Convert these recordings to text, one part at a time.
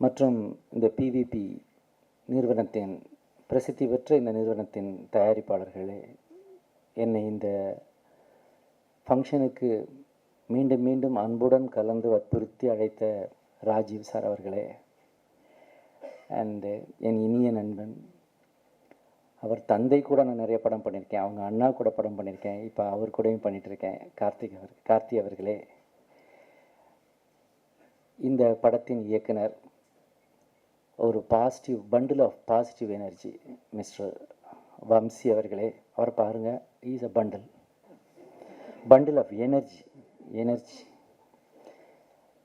மற்றும் இந்த பிவிபி நிறுவனத்தின் பிரசித்தி பெற்ற இந்த நிறுவனத்தின் தயாரிப்பாளர்களே என்னை இந்த ஃபங்க்ஷனுக்கு மீண்டும் மீண்டும் அன்புடன் கலந்து வற்புறுத்தி அழைத்த ராஜீவ் சார் அவர்களே அண்டு என் இனிய நண்பன். அவர் தந்தை கூட நான் நிறைய படம் பண்ணியிருக்கேன். அவங்க அண்ணா கூட படம் பண்ணியிருக்கேன். இப்போ அவர் கூடயும் பண்ணிகிட்ருக்கேன் இருக்கேன் கார்த்திக் அவர் கார்த்தி அவர்களே. இந்த படத்தின் இயக்குனர் ஒரு positive bundle of positive energy mister Vamsi அவர்களே அவர் பாருங்கள் is a bundle bundle of energy energy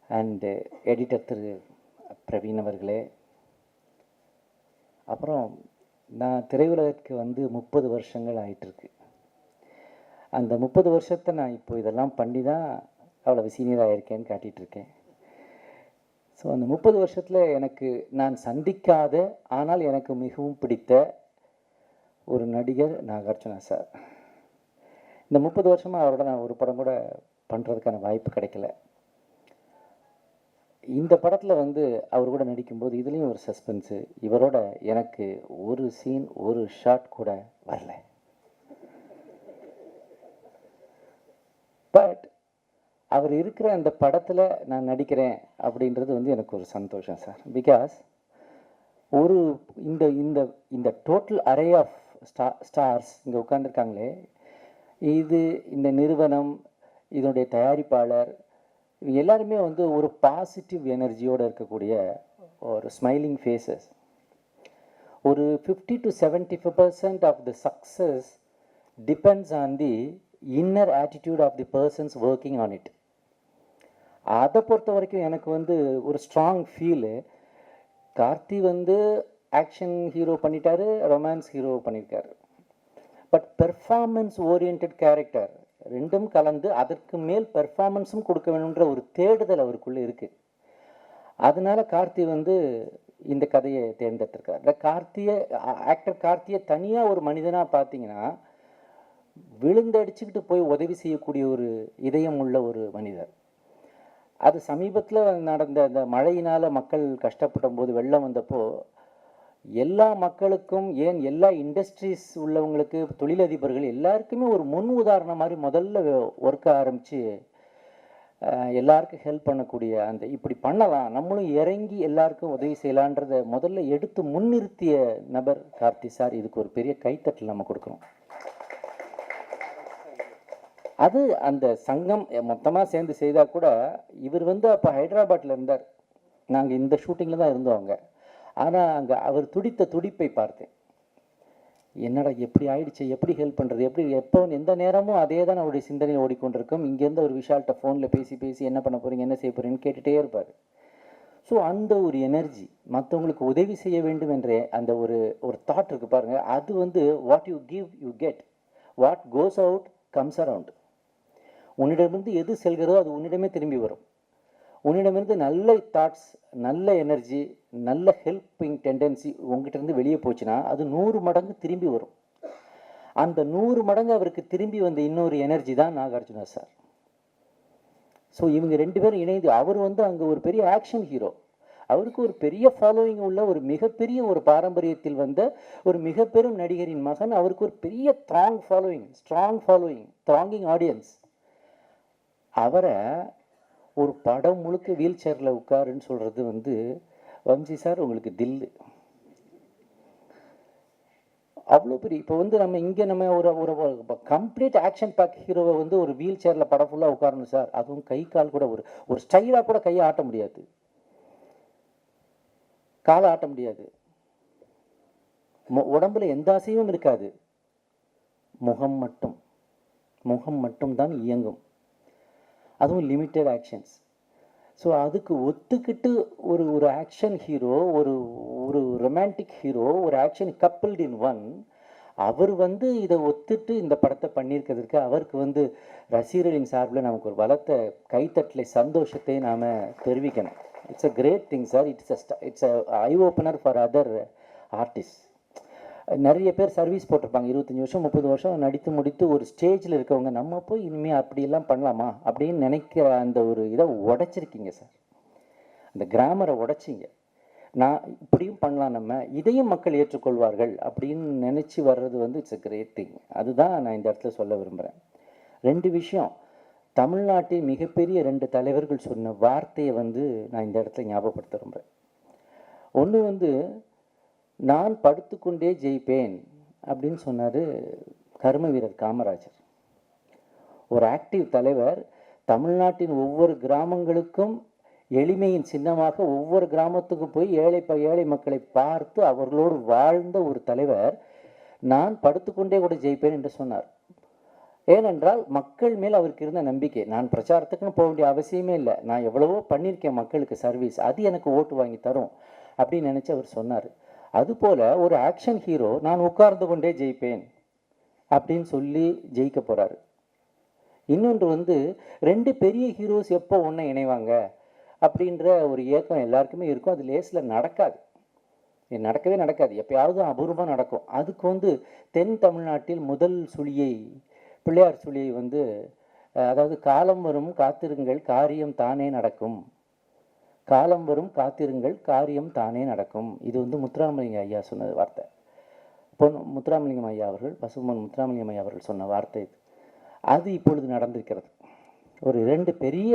and editor திரு பிரவீன் அவர்களே. அப்புறம் நான் திரையுலகத்துக்கு வந்து முப்பது வருஷங்கள் ஆயிட்டுருக்கு. அந்த முப்பது வருஷத்தை நான் இப்போ இதெல்லாம் பண்ணி தான் அவ்வளோ சீனியராக இருக்கேன்னு காட்டிகிட்டு இருக்கேன் ஸோ அந்த முப்பது வருஷத்தில் எனக்கு நான் சந்திக்காத ஆனால் எனக்கு மிகவும் பிடித்த ஒரு நடிகர் நாகார்ஜுனா சார். இந்த முப்பது வருஷமாக அவரோட நான் ஒரு படம் கூட பண்ணுறதுக்கான வாய்ப்பு கிடைக்கல. இந்த படத்தில் வந்து அவர் கூட நடிக்கும்போது இதுலேயும் ஒரு சஸ்பென்ஸு இவரோட எனக்கு ஒரு சீன் ஒரு ஷாட் கூட வரல. பட் அவர் இருக்கிற அந்த படத்தில் நான் நடிக்கிறேன் அப்படின்றது வந்து எனக்கு ஒரு சந்தோஷம் சார். பிகாஸ் ஒரு இந்த இந்த இந்த total array of star stars இங்கே உட்காந்துருக்காங்களே இது இந்த நிறுவனம் இதனுடைய தயாரிப்பாளர் எல்லாருமே வந்து ஒரு பாசிட்டிவ் எனர்ஜியோடு இருக்கக்கூடிய ஒரு ஸ்மைலிங் ஃபேஸஸ் ஒரு fifty to seventy five percent of the success depends on the inner attitude of the persons working on it அதை பொறுத்த வரைக்கும் எனக்கு வந்து ஒரு ஸ்ட்ராங் ஃபீலு கார்த்தி வந்து ஆக்ஷன் ஹீரோ பண்ணிட்டாரு ரொமான்ஸ் ஹீரோ பண்ணியிருக்காரு பட் பெர்ஃபார்மன்ஸ் ஓரியன்ட் கேரக்டர் ரெண்டும் கலந்து அதற்கு மேல் பெர்ஃபார்மன்ஸும் கொடுக்க வேணுன்ற ஒரு தேடுதல் அவருக்குள்ளே இருக்குது அதனால கார்த்தி வந்து இந்த கதையை தேர்ந்தெடுத்திருக்கார். இந்த கார்த்தியை ஆக்டர் கார்த்தியை தனியாக ஒரு மனிதனாக பார்த்தீங்கன்னா விழுந்தடிச்சுக்கிட்டு போய் உதவி செய்யக்கூடிய ஒரு இதயம் உள்ள ஒரு மனிதர். அது சமீபத்தில் நடந்த அந்த மழையினால் மக்கள் கஷ்டப்படும் போது வெள்ளம் வந்தப்போ எல்லா மக்களுக்கும் ஏன் எல்லா இண்டஸ்ட்ரீஸ் உள்ளவங்களுக்கு தொழிலதிபர்கள் எல்லாருக்குமே ஒரு முன் உதாரணம் மாதிரி முதல்ல ஒர்க்க ஆரம்பித்து எல்லாருக்கும் ஹெல்ப் பண்ணக்கூடிய அந்த இப்படி பண்ணலாம் நம்மளும் இறங்கி எல்லாருக்கும் உதவி செய்யலான்றத முதல்ல எடுத்து முன்னிறுத்திய நபர் கார்த்தி சார் இதுக்கு ஒரு பெரிய கைத்தட்டல் நம்ம கொடுக்குறோம் அது அந்த சங்கம் மொத்தமாக சேர்ந்து செய்தால் கூட இவர் வந்து அப்போ ஹைதராபாத்தில் இருந்தார். நாங்கள் இந்த ஷூட்டிங்கில் தான் இருந்தோம் அங்கே. ஆனால் அங்கே அவர் துடித்த துடிப்பை பார்த்தேன். என்னடா எப்படி ஆயிடுச்சு? எப்படி ஹெல்ப் பண்ணுறது எப்படி எப்போ எந்த நேரமும் அதே தான் அவருடைய சிந்தனையில் ஓடிக்கொண்டிருக்கும். இங்கேருந்து ஒரு விஷால்கிட்ட ஃபோனில் பேசி பேசி என்ன பண்ண போகிறீங்க என்ன செய்ய போகிறீங்கன்னு கேட்டுகிட்டே இருப்பார். ஸோ அந்த ஒரு எனர்ஜி மற்றவங்களுக்கு உதவி செய்ய வேண்டும் என்ற அந்த ஒரு ஒரு தாட் இருக்குது பாருங்கள் அது வந்து what you give you get what goes out comes around உன்னிடமிருந்து எது செல்கிறதோ அது உன்னிடமே திரும்பி வரும். உன்னிடமிருந்து நல்ல தாட்ஸ் நல்ல எனர்ஜி நல்ல ஹெல்ப்பிங் டெண்டன்சி உங்ககிட்டருந்து வெளியே போச்சுன்னா அது நூறு மடங்கு திரும்பி வரும். அந்த நூறு மடங்கு அவருக்கு திரும்பி வந்த இன்னொரு எனர்ஜி தான் நாகார்ஜுனா சார். ஸோ இவங்க ரெண்டு பேரும் இணைந்து அவர் வந்து அங்கே ஒரு பெரிய ஆக்ஷன் ஹீரோ அவருக்கு ஒரு பெரிய ஃபாலோவிங் உள்ள ஒரு மிகப்பெரிய ஒரு பாரம்பரியத்தில் வந்த ஒரு மிகப்பெரும் நடிகரின் மகன். அவருக்கு ஒரு பெரிய throng following strong following thronging audience அவரை ஒரு படம் முழுக்க வீல் சேரில் உட்காருன்னு சொல்கிறது வந்து வம்சி சார் உங்களுக்கு தில்லு. அவ்வளோ பெரிய இப்போ வந்து நம்ம இங்கே நம்ம ஒரு ஒரு கம்ப்ளீட் ஆக்ஷன் பேக் ஹீரோவை வந்து ஒரு வீல் சேரில் படம் ஃபுல்லாக உட்காரணும் சார். அதுவும் கை கால் கூட ஒரு ஒரு ஸ்டைலாக கூட கையை ஆட்ட முடியாது. காலை ஆட்ட முடியாது. உடம்புல எந்த ஆசையும் இருக்காது. முகம் மட்டும் முகம் மட்டும்தான் இயங்கும். அதுவும் லிமிட்டட் ஆக்ஷன்ஸ் ஸோ அதுக்கு ஒத்துக்கிட்டு ஒரு ஒரு ஆக்ஷன் ஹீரோ ஒரு ஒரு ரொமான்டிக் ஹீரோ ஒரு ஆக்ஷன் கப்பிள்ட் இன் ஒன் அவர் வந்து இதை ஒத்துட்டு இந்த படத்தை பண்ணியிருக்கிறதுக்கு அவருக்கு வந்து ரசிகர்களின் சார்பில் நமக்கு ஒரு பலத்த கைத்தட்டலை சந்தோஷத்தை நாம் தெரிவிக்கணும். It's a great thing sir it's a it's a eye opener for other artist நிறைய பேர் சர்வீஸ் போட்டிருப்பாங்க. இருபத்தஞ்சி வருஷம் முப்பது வருஷம் நடித்து முடித்து ஒரு ஸ்டேஜில் இருக்கவங்க நம்ம போய் இனிமேல் அப்படியெல்லாம் பண்ணலாமா? அப்படின்னு நினைக்கிற அந்த ஒரு இதை உடைச்சிருக்கீங்க சார் அந்த கிராமரை உடைச்சிங்க. நான் இப்படியும் பண்ணலாம் நம்ம. இதையும் மக்கள் ஏற்றுக்கொள்வார்கள் அப்படின்னு நினச்சி வர்றது வந்து இட்ஸ் அ கிரேட் திங் அதுதான் நான் இந்த இடத்துல சொல்ல விரும்புகிறேன் ரெண்டு விஷயம். தமிழ்நாட்டின் மிகப்பெரிய ரெண்டு தலைவர்கள் சொன்ன வார்த்தையை வந்து நான் இந்த இடத்துல ஞாபகப்படுத்த விரும்புகிறேன் ஒன்று வந்து நான் படுத்துக்கொண்டே ஜெயிப்பேன் அப்படின்னு சொன்னார் கர்ம வீரர் காமராஜர். ஒரு ஆக்டிவ் தலைவர் தமிழ்நாட்டின் ஒவ்வொரு கிராமங்களுக்கும் எளிமையின் சின்னமாக ஒவ்வொரு கிராமத்துக்கும் போய் ஏழை ப ஏழை மக்களை பார்த்து அவர்களோடு வாழ்ந்த ஒரு தலைவர் நான் படுத்துக்கொண்டே கூட ஜெயிப்பேன் என்று சொன்னார். ஏனென்றால் மக்கள் மேல் அவருக்கு இருந்த நம்பிக்கை. நான் பிரச்சாரத்துக்குன்னு போக வேண்டிய அவசியமே இல்லை. நான் எவ்வளவோ பண்ணியிருக்கேன் மக்களுக்கு சர்வீஸ் அது எனக்கு ஓட்டு வாங்கி தரும் அப்படின்னு நினச்சி அவர் சொன்னார். அதுபோல் ஒரு ஆக்ஷன் ஹீரோ நான் உட்கார்ந்து கொண்டே ஜெயிப்பேன் அப்படின்னு சொல்லி ஜெயிக்க போகிறாரு இன்னொன்று வந்து ரெண்டு பெரிய ஹீரோஸ் எப்போ ஒன்று இணைவாங்க அப்படின்ற ஒரு ஏக்கம் எல்லாருக்குமே இருக்கும். அது லேஸில் நடக்காது. இது நடக்கவே நடக்காது. எப்பயாவது அபூர்வமாக நடக்கும். அதுக்கு வந்து தென் தமிழ்நாட்டில் முதல் சுழியை பிள்ளையார் சுழியை வந்து அதாவது காலம் வரும் காத்திருங்கள் காரியம் தானே நடக்கும். காலம் வரும் காத்திருங்கள் காரியம் தானே நடக்கும். இது வந்து முத்துராமலிங்க ஐயா சொன்னது வார்த்தை. பொன் முத்துராமலிங்கம் ஐயா அவர்கள் பசுமன் முத்துராமலிங்கம் ஐயா அவர்கள் சொன்ன வார்த்தை இது. அது இப்பொழுது நடந்திருக்கிறது. ஒரு இரண்டு பெரிய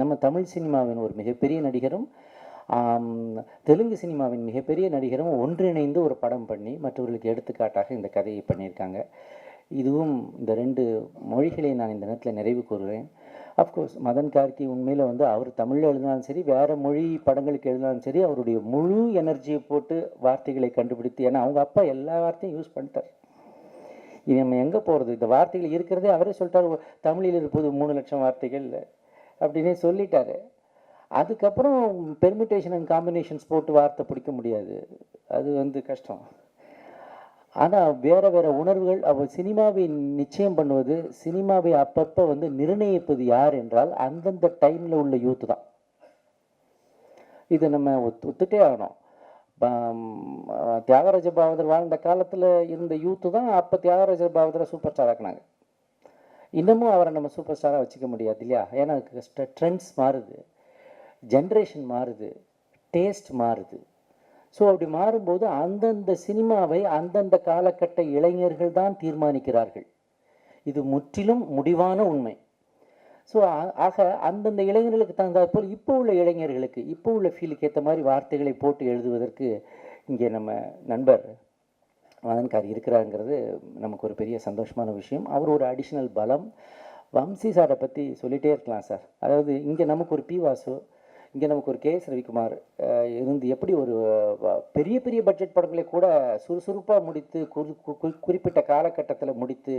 நம்ம தமிழ் சினிமாவின் ஒரு மிகப்பெரிய நடிகரும் தெலுங்கு சினிமாவின் மிகப்பெரிய நடிகரும் ஒன்றிணைந்து ஒரு படம் பண்ணி மற்றவர்களுக்கு எடுத்துக்காட்டாக இந்த கதையை பண்ணியிருக்காங்க. இதுவும் இந்த ரெண்டு மொழிகளை நான் இந்த நேரத்தில் நிறைவு கூறுவேன். அஃப்கோர்ஸ் மதன் கார்கி உண்மையில் வந்து அவர் தமிழில் எழுதினாலும் சரி வேறு மொழி படங்களுக்கு எழுதினாலும் சரி அவருடைய முழு எனர்ஜியை போட்டு வார்த்தைகளை கண்டுபிடித்து ஏன்னா அவங்க அப்பா எல்லா வார்த்தையும் யூஸ் பண்ணிட்டார். இது நம்ம எங்கே போகிறது இந்த வார்த்தைகள் இருக்கிறதே அவரே சொல்லிட்டார் தமிழில் இருப்பது மூணு லட்சம் வார்த்தைகள் அப்படின்னே சொல்லிட்டாரு. அதுக்கப்புறம் பெர்மிட்டேஷன் அண்ட் காம்பினேஷன்ஸ் போட்டு வார்த்தை பிடிக்க முடியாது. அது வந்து கஷ்டம். ஆனால் வேறு வேறு உணர்வுகள் அவர் சினிமாவை நிச்சயம் பண்ணுவது சினிமாவை அப்பப்போ வந்து நிர்ணயிப்பது யார் என்றால் அந்தந்த டைமில் உள்ள யூத்து தான். இதை நம்ம ஒத்து ஒத்துட்டே ஆகணும். தியாகராஜ பாவதர் வாழ்ந்த காலத்தில் இருந்த யூத்து தான் அப்போ தியாகராஜ பாவதரை சூப்பர் ஸ்டார் ஆக்குனாங்க. இன்னமும் அவரை நம்ம சூப்பர் ஸ்டாராக வச்சுக்க முடியாது இல்லையா? ஏன்னா ட்ரெண்ட்ஸ் மாறுது. ஜென்ரேஷன் மாறுது. டேஸ்ட் மாறுது. ஸோ அப்படி மாறும்போது அந்தந்த சினிமாவை அந்தந்த காலகட்ட இளைஞர்கள் தான் தீர்மானிக்கிறார்கள். இது முற்றிலும் முடிவான உண்மை. ஸோ ஆக அந்தந்த இளைஞர்களுக்கு தகுந்தாற் போல் இப்போ உள்ள இளைஞர்களுக்கு இப்போ உள்ள ஃபீலுக்கு ஏற்ற மாதிரி வார்த்தைகளை போட்டு எழுதுவதற்கு இங்கே நம்ம நண்பர் மதன்கார் இருக்கிறாருங்கிறது நமக்கு ஒரு பெரிய சந்தோஷமான விஷயம். அவர் ஒரு அடிஷ்னல் பலம். வம்சி சாரை பற்றி சொல்லிகிட்டே இருக்கலாம் சார். அதாவது இங்கே நமக்கு ஒரு பி வாசு இங்கே நமக்கு ஒரு கே எஸ் ரவிக்குமார் இருந்து எப்படி ஒரு பெரிய பெரிய பட்ஜெட் படங்களை கூட சுறுசுறுப்பாக முடித்து குறிப்பிட்ட காலகட்டத்தில் முடித்து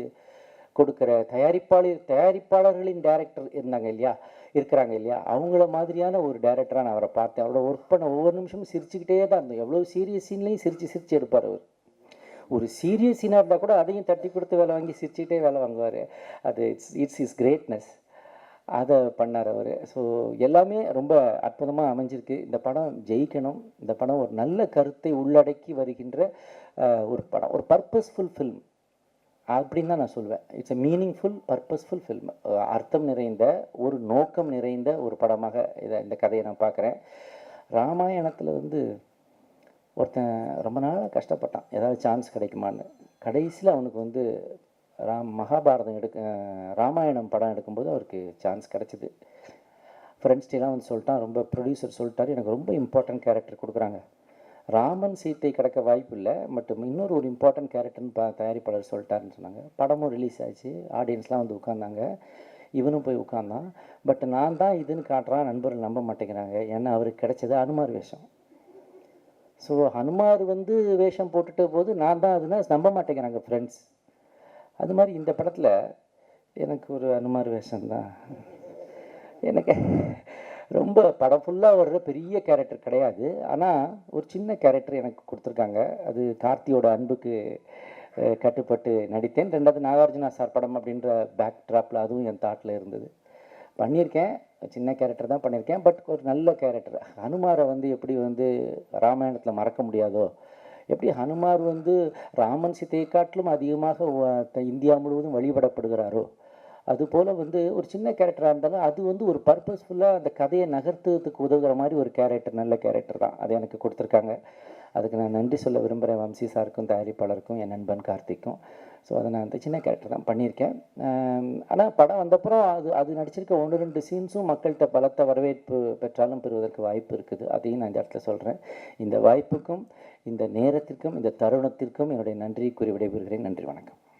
கொடுக்குற தயாரிப்பாளர் தயாரிப்பாளர்களின் டைரக்டர் இருந்தாங்க இல்லையா? இருக்கிறாங்க இல்லையா? அவங்கள மாதிரியான ஒரு டேரக்டராக நான் அவரை பார்த்தேன். அவரோட ஒர்க் பண்ண ஒவ்வொரு நிமிஷமும் சிரிச்சுக்கிட்டே தான் இருந்தோம் எவ்வளோ சீரியஸ் சீன்லேயும் சிரித்து சிரித்து எடுப்பார் அவர். ஒரு சீரியஸ் சீனாக இருந்தால் கூட அதையும் தட்டி கொடுத்து வேலை வாங்கி சிரிச்சுக்கிட்டே வேலை வாங்குவார். அது இட்ஸ் இட்ஸ் இஸ் கிரேட்னஸ் அதை பண்ணார் அவர். ஸோ எல்லாமே ரொம்ப அற்புதமாக அமைஞ்சிருக்கு. இந்த படம் ஜெயிக்கணும். இந்த படம் ஒரு நல்ல கருத்தை உள்ளடக்கி வருகின்ற ஒரு படம். ஒரு பர்பஸ்ஃபுல் ஃபில்ம் அப்படின்னு தான் நான் சொல்லுவேன் it's a meaningful purposeful film அர்த்தம் நிறைந்த ஒரு நோக்கம் நிறைந்த ஒரு படமாக இதை இந்த கதையை நான் பார்க்குறேன். ராமாயணத்தில் வந்து ஒருத்தன் ரொம்ப நாளாக கஷ்டப்பட்டான். ஏதாவது சான்ஸ் கிடைக்குமான்னு. கடைசியில் அவனுக்கு வந்து ராம் மகாபாரதம் எடுக்க ராமாயணம் படம் எடுக்கும்போது அவருக்கு சான்ஸ் கிடச்சிது. ஃப்ரெண்ட்ஸ்டெலாம் வந்து சொல்லிட்டான் ரொம்ப ப்ரொடியூசர் சொல்லிட்டாரு எனக்கு ரொம்ப இம்பார்ட்டன்ட் கேரக்டர் கொடுக்குறாங்க. ராமன் சீத்தை கிடக்க வாய்ப்பு இல்லை பட் இன்னொரு ஒரு இம்பார்ட்டன்ட் கேரக்டர்னு பா தயாரிப்பாளர் சொல்லிட்டாருன்னு சொன்னாங்க. படமும் ரிலீஸ் ஆச்சு ஆடியன்ஸ்லாம் வந்து உட்காந்தாங்க இவனும் போய் உட்காந்தான் பட் நான் தான் இதுன்னு காட்டுறான் நண்பர்கள் நம்ப மாட்டேங்கிறாங்க. ஏன்னா அவருக்கு கிடைச்சது அனுமார் வேஷம். ஸோ ஹனுமார் வந்து வேஷம் போட்டுட்ட போது நான் தான் அதுனா நம்ப மாட்டேங்கிறாங்க ஃப்ரெண்ட்ஸ் அது மாதிரி இந்த படத்தில் எனக்கு ஒரு அனுமார் வேஷம் தான். எனக்கு ரொம்ப படம் ஃபுல்லாக வர்ற பெரிய கேரக்டர் கிடையாது. ஆனால் ஒரு சின்ன கேரக்டர் எனக்கு கொடுத்துருக்காங்க. அது கார்த்தியோட அன்புக்கு கட்டுப்பட்டு நடித்தேன். ரெண்டாவது நாகார்ஜுனா சார் படம் அப்படின்ற பேக் ட்ராப்பில் அதுவும் என் தாட்டில் இருந்தது. பண்ணியிருக்கேன். சின்ன கேரக்டர் தான் பண்ணியிருக்கேன். பட் ஒரு நல்ல கேரக்டர் ஹனுமாரை வந்து எப்படி வந்து ராமாயணத்தில் மறக்க முடியாதோ எப்படி ஹனுமார் வந்து ராமன் சீதையை காட்டிலும் அதிகமாக த- இந்தியா முழுவதும் வழிபடப்படுகிறாரோ? அதுபோல் வந்து ஒரு சின்ன கேரக்டராக இருந்தாலும் அது வந்து ஒரு பர்பஸ்ஃபுல்லாக அந்த கதையை நகர்த்துறதுக்கு உதவுகிற மாதிரி ஒரு கேரக்டர் நல்ல கேரக்டர் தான். அது எனக்கு கொடுத்துருக்காங்க. அதுக்கு நான் நன்றி சொல்ல விரும்புகிறேன் வம்சி சாருக்கும் தயாரிப்பாளருக்கும் என் நண்பன் கார்த்திக்கும். ஸோ அதை நான் அந்த சின்ன கேரக்டர் தான் பண்ணியிருக்கேன். ஆனால் படம் வந்தப்புறம் அது அது நடிச்சிருக்க ஒன்று ரெண்டு சீன்ஸும் மக்கள்கிட்ட பலத்த வரவேற்பு பெற்றாலும் பெறுவதற்கு வாய்ப்பு இருக்குது. அதையும் நான் இந்த இடத்துல சொல்கிறேன் இந்த வாய்ப்புக்கும் இந்த நேரத்திற்கும் இந்த தருணத்திற்கும் என்னுடைய நன்றி கூறி விடைபெறுகிறேன். நன்றி வணக்கம்.